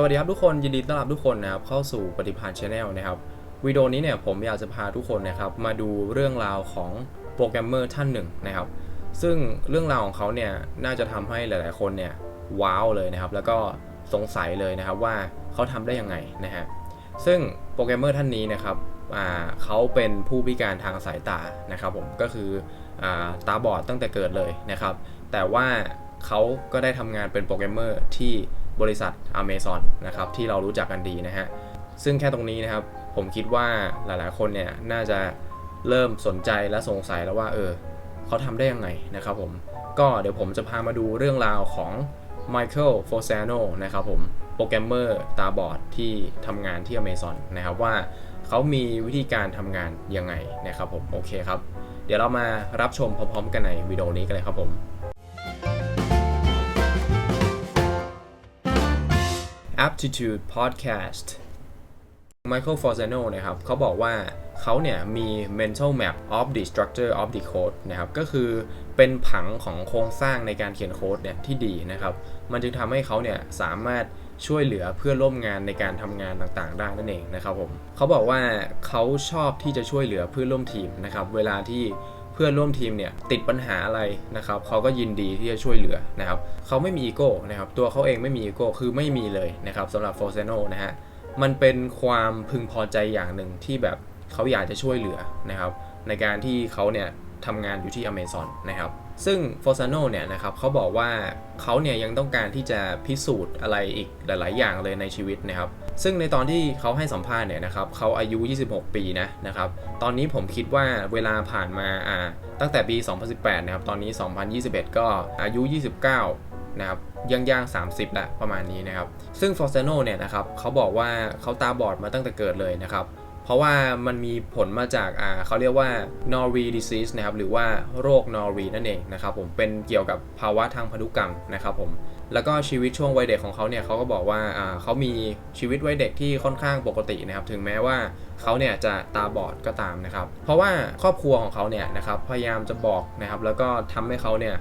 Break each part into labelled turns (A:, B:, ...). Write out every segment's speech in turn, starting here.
A: สวัสดีครับทุกคนยินดีต้อนรับทุกคนนะครับเข้าสู่ปฏิพานชาแนลนะครับวิดีโอนี้เนี่ยผมอยากจะพาทุกคนนะครับมาดูเรื่องราวของโปรแกรมเมอร์ท่านหนึ่งนะครับซึ่งเรื่องราวของเขาเนี่ยน่าจะทำให้หลาย ๆ คนเนี่ยว้าวเลยนะครับแล้วก็สงสัยเลยนะครับว่าเขาทำได้ยังไงนะฮะซึ่งโปรแกรมเมอร์ท่านนี้นะครับเขาเป็นผู้พิการทางสายตานะครับผมก็คืออตาบอดตั้งแต่เกิดเลยนะครับแต่ว่าเขาก็ได้ทำงานเป็นโปรแกรมเมอร์ที่ บริษัท Amazon นะครับที่เรารู้จักกันดีนะฮะซึ่งแค่ตรงนี้นะครับผมคิดว่าหลายๆคนเนี่ยน่าจะเริ่มสนใจและสงสัยแล้วว่าเออเขาทำได้ยังไงนะครับผมก็เดี๋ยวผมจะพามาดูเรื่องราวของ Michael f o s a n o นะครับผมโปรแกรมเมอร์ตาบอดที่ทำงานที่ Amazon นะครับว่าเขามีวิธีการทำงานยังไงนะครับผมโอเคครับ เดี๋ยวเรามารับชมพร้อมๆกันในวิดีโอนี้กันเลยครับผม Aptitude Podcast Michael Forzano นะครับเขาบอกว่าเขาเนี่ยมี mental map of the structure of the code นะครับก็คือเป็นผังของโครงสร้างในการเขียนโค้ดเนี่ยที่ดีนะครับ มันจึงทำให้เขาเนี่ยสามารถช่วยเหลือเพื่อนร่วมงานในการทำงานต่างๆ ได้นั่นเองนะครับผมเขาบอกว่าเขาชอบที่จะช่วยเหลือเพื่อนร่วมทีมนะครับเวลาที่ พื่อนร่วมทีมเนี่ยติดปัญหาอะไรนะครับเขาก็ยินดีที่จะช่วยเหลือนะครับเขาไม่มีอีโก้นะครับตัวเขาเองไม่มีอีโก้คือไม่มีเลยนะครับสำหรับ f o r z a n o นะฮะมันเป็นความพึงพอใจอย่างหนึ่งที่แบบเขาอยากจะช่วยเหลือนะครับในการที่เขาเนี่ยทำงานอยู่ที่ Amazon นะครับซึ่ง f o r z a n o เนี่ยนะครับเขาบอกว่าเขาเนี่ยยังต้องการที่จะพิสูจน์อะไรอีกหลาย ๆ อย่างเลยในชีวิตนะครับ ซึ่งในตอนที่เขาให้สัมภาษณ์เนี่ยนะครับเขาอายุ 26 ปีนะนะครับตอนนี้ผมคิดว่าเวลาผ่านมาอ่าตั้งแต่ปี 2018 นะครับตอนนี้ 2021 ก็อายุ 29 นะครับย่างย่าง 30และประมาณนี้นะครับซึ่งฟอร์เซโนเนี่ยนะครับเขาบอกว่าเขาตาบอดมาตั้งแต่เกิดเลยนะครับ เพราะว่ามันมีผลมาจากอ่าเขาเรียกว่า Norrie disease นะครับหรือว่าโรค Norrie นั่นเองนะครับผมเป็นเกี่ยวกับภาวะทางพันธุกรรมนะครับผมแล้วก็ชีวิตช่วงวัยเด็กของเขาเนี่ยเขาก็บอกว่าอ่าเขามีชีวิตวัยเด็กที่ค่อนข้างปกตินะครับถึงแม้ว่าเขาเนี่ยจะตาบอดก็ตามนะครับ เพราะว่าครอบครัวของเขาเนี่ยนะครับพยายามจะบอกนะครับแล้วก็ทำให้เขาเนี่ย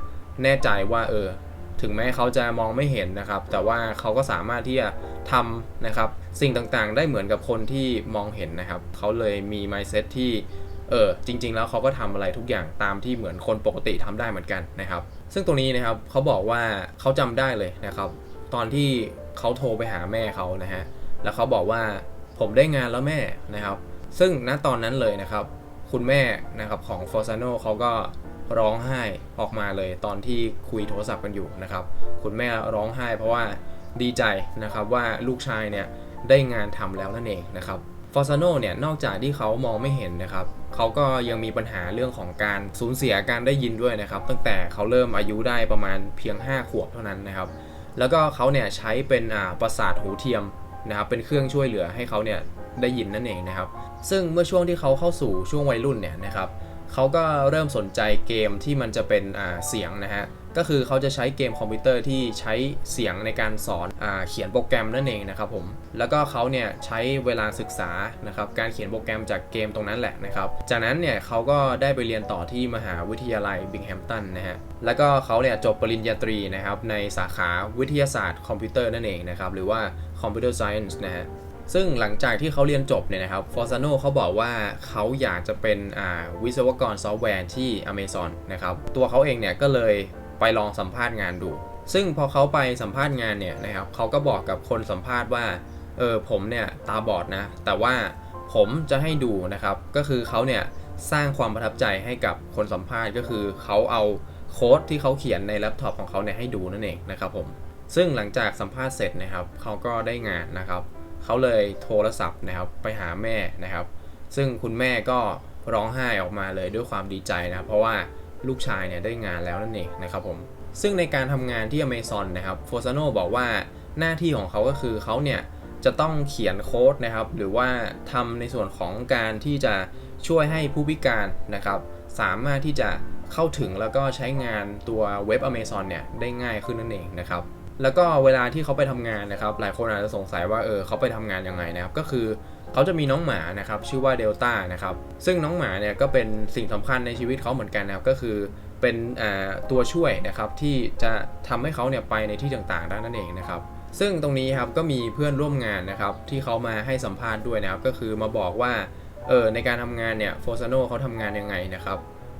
A: แน่ใจว่าเออถึงแม้เขาจะมองไม่เห็นนะครับ แต่ว่าเขาก็สามารถที่จะ ทำนะครับสิ่งต่างๆ ได้เหมือนกับคนที่มองเห็นนะครับ เขาเลยมี mindset ที่เออจริง ๆ แล้วเขาก็ทำอะไรทุกอย่างตามที่เหมือนคนปกติทำได้เหมือนกันนะครับ ซึ่งตรงนี้นะครับเขาบอกว่าเขาจำได้เลยนะครับ ตอนที่เขาโทรไปหาแม่เขานะฮะแล้วเขาบอกว่าผมได้งานแล้วแม่นะครับ ซึ่งณตอนนั้นเลยนะครับ คุณแม่นะครับของฟอร์ซานโนเขาก็ร้องไห้ออกมาเลยตอนที่คุยโทรศัพท์กันอยู่นะครับ คุณแม่ร้องไห้เพราะว่า ดีใจนะครับว่าลูกชายเนี่ยได้งานทำแล้วนั่นเองนะครับฟอร์ซานโนเนี่ยนอกจากที่เขามองไม่เห็นนะครับเขาก็ยังมีปัญหาเรื่องของการสูญเสียการได้ยินด้วยนะครับ ตั้งแต่เขาเริ่มอายุได้ประมาณเพียง 5 ขวบเท่านั้นนะครับ แล้วก็เขาเนี่ยใช้เป็นอ่าประสาทหูเทียมนะครับเป็นเครื่องช่วยเหลือให้เขาเนี่ยได้ยินนั่นเองนะครับ ซึ่งเมื่อช่วงที่เขาเข้าสู่ช่วงวัยรุ่นเนี่ยนะครับเขาก็เริ่มสนใจเกมที่มันจะเป็นอ่าเสียงนะฮะ ก็คือเขาจะใช้เกมคอมพิวเตอร์ที่ใช้เสียงในการสอนอเขียนโปรแกรมนั่นเองนะครับผมแล้วก็เขาเนี่ยใช้เวลาศึกษานะครับการเขียนโปรแกรมจากเกมตรงนั้นแหละนะครับจากนั้นเนี่ยเขาก็ได้ไปเรียนต่อที่มหาวิทยาลัยบิงแฮมตันนะฮะแล้วก็เขาเนี่ยจบปริญญาตรีนะครับในสาขาวิทยาศาสตร์คอมพิวเตอร์นั่นเองนะครับหรือว่า Computer Science นะฮะซึ่งหลังจากที่เขาเรียนจบเนี่ยนะครับฟอร์ซานโนเขาบอกว่าเขาอยากจะเป็นวิศวกรซอฟต์แวร์ที่ Amazon นะครับตัวเขาเองเนี่ยก็เลย ไปลองสัมภาษณ์งานดู ซึ่งพอเขาไปสัมภาษณ์งานเนี่ยนะครับเขาก็บอกกับคนสัมภาษณ์ว่าเออผมเนี่ยตาบอดนะ แต่ว่าผมจะให้ดูนะครับ ก็คือเขาเนี่ยสร้างความประทับใจให้กับคนสัมภาษณ์ก็คือเขาเอาโค้ดที่เขาเขียนในแล็ปท็อปของเขาเนี่ยให้ดูนั่นเองนะครับผมซึ่งหลังจากสัมภาษณ์เสร็จนะครับเขาก็ได้งานนะครับเขาเลยโทรศัพท์นะครับไปหาแม่นะครับ ซึ่งคุณแม่ก็ร้องไห้ออกมาเลยด้วยความดีใจนะครับเพราะว่า ลูกชายเนี่ยได้งานแล้วนั่นเองนะครับผม ซึ่งในการทำงานที่ Amazon นะครับโฟซานโนบอกว่าหน้าที่ของเขาก็คือเขาเนี่ยจะต้องเขียนโค้ดนะครับ หรือว่าทำในส่วนของการที่จะช่วยให้ผู้พิการนะครับ สามารถที่จะเข้าถึงแล้วก็ใช้งานตัวเว็บ Amazon เนี่ยได้ง่ายขึ้นนั่นเองนะครับ แล้วก็เวลาที่เขาไปทำงานนะครับ หลายคนอาจจะสงสัยว่าเออเขาไปทำงานยังไงนะครับ ก็คือเขาจะมีน้องหมานะครับชื่อว่าเดลต้านะครับ ซึ่งน้องหมาเนี่ยก็เป็นสิ่งสำคัญในชีวิตเขาเหมือนกันนะครับ ก็คือเป็นอ่าตัวช่วยนะครับที่จะทำให้เขาเนี่ยไปในที่ต่างๆได้นั่นเองนะครับ ซึ่งตรงนี้ครับก็มีเพื่อนร่วมงานนะครับที่เขามาให้สัมภาษณ์ด้วยนะครับ ก็คือมาบอกว่าเออในการทำงานเนี่ยโฟซานโนเขาทำงานยังไงนะครับ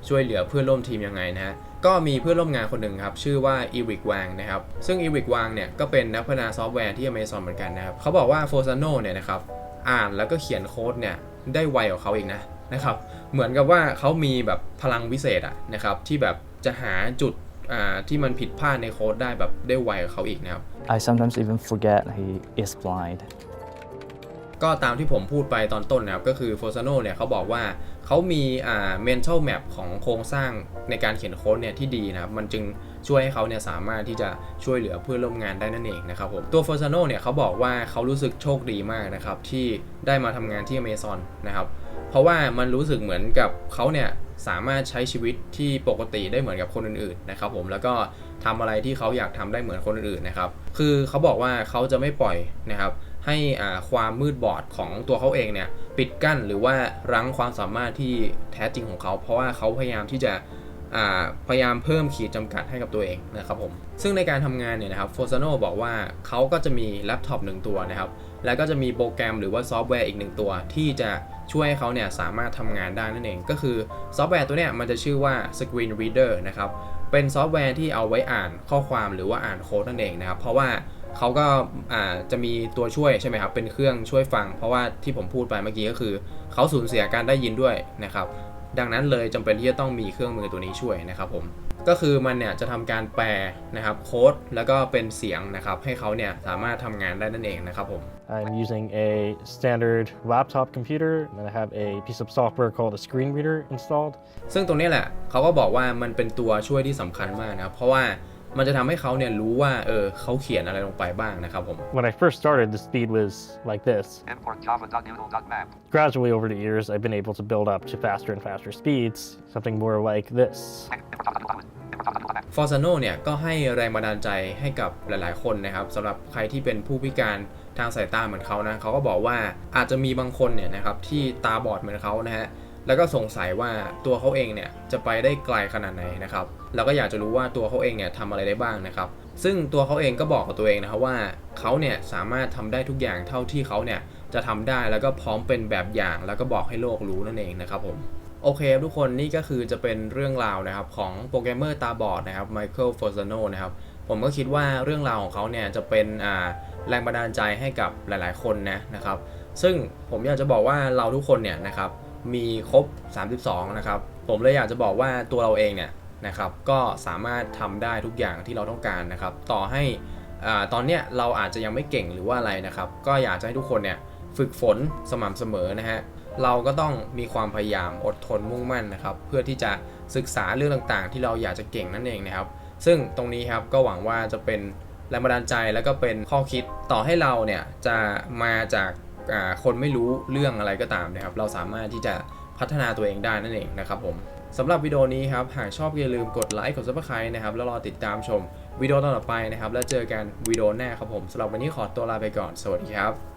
A: ช่วยเหลือเพื่อนร่วมทีมยังไงนะฮะ ก็มีเพื่อนร่วมงานคนหนึ่งครับ ชื่อว่าอีวิกวางนะครับ ซึ่งอีวิกวางเนี่ยก็เป็นนักพัฒนาซอฟต์แวร์ที่ Amazon เหมือนกันนะครับ เขาบอกว่าโฟซานโนเนี่ยนะครับ อ่านแล้วก็เขียนโค้ดเนี่ย ได้ไวกว่าเขาอีกนะนะครับ เหมือนกับว่าเขามีแบบพลังวิเศษอะนะครับ ที่แบบจะหาจุดอ่าที่มันผิดพลาดในโค้ดได้แบบได้ไวกว่าเขาอีกนะครับ
B: I sometimes even forget he is blind.
A: ก็ตามที่ผมพูดไปตอนต้นนะครับ ก็คือ f o s a n o เนี่ยเขาบอกว่า เขามีอ่า mental map ของโครงสร้างในการเขียนโค้ดเนี่ยที่ดีนะครับ มันจึงช่วยให้เขาเนี่ยสามารถที่จะช่วยเหลือเพื่อนร่วมงานได้นั่นเองนะครับผมตัว f o s a n o เนี่ยเขาบอกว่าเขารู้สึกโชคดีมากนะครับที่ได้มาทำงานที่ Amazon นะครับเพราะว่ามันรู้สึกเหมือนกับเขาเนี่ยสามารถใช้ชีวิตที่ปกติได้เหมือนกับคนอื่นๆนะครับผมแล้วก็ทำอะไรที่เขาอยากทำได้เหมือนคนอื่นๆนะครับคือเขาบอกว่าเขาจะไม่ปล่อยนะครับ ให้ความมืดบอดของตัวเขาเองเนี่ยปิดกั้นหรือว่ารั้งความสามารถที่แท้จริงของเขา เพราะว่าเขาพยายามที่จะพยายามเพิ่มขีดจำกัดให้กับตัวเองนะครับผมซึ่งในการทำงานเนี่ยนะครับโฟซานโนบอกว่าเขาก็จะมีแล็ปท็อปหนึ่งตัวนะครับ แล้วก็จะมีโปรแกรมหรือว่าซอฟต์แวร์อีกหนึ่งตัว ที่จะช่วยให้เขาเนี่ยสามารถทำงานได้นั่นเอง ก็คือซอฟต์แวร์ตัวเนี้ยมันจะชื่อว่า Screen Reader นะครับเป็นซอฟต์แวร์ที่เอาไว้อ่านข้อความหรือว่าอ่านโค้ดนั่นเองนะครับเพราะว่า เขาก็อ่าจะมีตัวช่วยใช่ไหมครับ เป็นเครื่องช่วยฟัง เพราะว่าที่ผมพูดไปเมื่อกี้ก็คือ เขาสูญเสียการได้ยินด้วยนะครับ ดังนั้นเลยจำเป็นที่จะต้องมีเครื่องมือตัวนี้ช่วยนะครับผมก็คือมันเนี่ยจะทำการแปลนะครับโค้ดแล้วก็เป็นเสียงนะครับให้เขาเนี่ยสามารถทำงานได้นั่นเองนะครับผม
C: I'm using a standard laptop computer and I have a piece of software called a screen reader installed.
A: ซึ่งตรงนี้แหละเขาก็บอกว่ามันเป็นตัวช่วยที่สำคัญมากนะครับเพราะว่า มันจะทำให้เขาเนี่ยรู้ว่าเออเขาเขียนอะไรลงไปบ้างนะครับผม
C: When I first started, the speed was like this.
D: Import java.noodle.map.
C: Gradually, over the years, I've been able to build up to faster and faster speeds, something more like this.
D: Import java.noodle.map. Import java.noodle.map.
A: f o r z a n o เนี่ยก็ให้แรงบันดาลใจให้กับหลาย ๆ คนนะครับสำหรับใครที่เป็นผู้พิการทางสายตาเหมือนเขานะเขาก็บอกว่าอาจจะมีบางคนเนี่ยนะครับที่ตาบอดเหมือนเขานะฮะ แล้วก็สงสัยว่าตัวเขาเองเนี่ยจะไปได้ไกลขนาดไหนนะครับ แล้วก็อยากจะรู้ว่าตัวเขาเองเนี่ยทำอะไรได้บ้างนะครับ ซึ่งตัวเขาเองก็บอกกับตัวเองนะครับว่าเขาเนี่ยสามารถทำได้ทุกอย่างเท่าที่เขาเนี่ยจะทำได้แล้วก็พร้อมเป็นแบบอย่าง แล้วก็บอกให้โลกรู้นั่นเองนะครับผมโอเคทุกคนนี่ก็คือจะเป็นเรื่องราวนะครับของโปรแกรมเมอร์ตาบอดนะครับไมเคิลฟอร์ซานโนนะครับผมก็คิดว่าเรื่องราวของเขาเนี่ยจะเป็นอ่าแรงบันดาลใจให้กับหลาย ๆ คนนะนะครับ ซึ่งผมอยากจะบอกว่าเราทุกคนเนี่ยนะครับ มีครบ 32 นะครับ ผมเลยอยากจะบอกว่าตัวเราเองเนี่ยนะครับ ก็สามารถทำได้ทุกอย่างที่เราต้องการนะครับ ต่อให้อ่าตอนเนี้ยเราอาจจะยังไม่เก่งหรือว่าอะไรนะครับ ก็อยากจะให้ทุกคนเนี่ยฝึกฝนสม่ำเสมอนะฮะ เราก็ต้องมีความพยายามอดทนมุ่งมั่นนะครับ เพื่อที่จะศึกษาเรื่องต่างๆ ที่เราอยากจะเก่งนั่นเองนะครับ ซึ่งตรงนี้ครับก็หวังว่าจะเป็นแรงบันดาลใจแล้วก็เป็นข้อคิดต่อให้เราเนี่ยจะมาจาก คนไม่รู้เรื่องอะไรก็ตามนะครับ เราสามารถที่จะพัฒนาตัวเองได้นั่นเองนะครับผมสำหรับวิดีโอนี้ครับ หากชอบอย่าลืมกดไลค์กดซับสไครต์นะครับ แล้วรอติดตามชมวิดีโอต่อไปนะครับ แล้วเจอกันวิดีโอหน้าครับผมสำหรับวันนี้ขอตัวลาไปก่อน สวัสดีครับ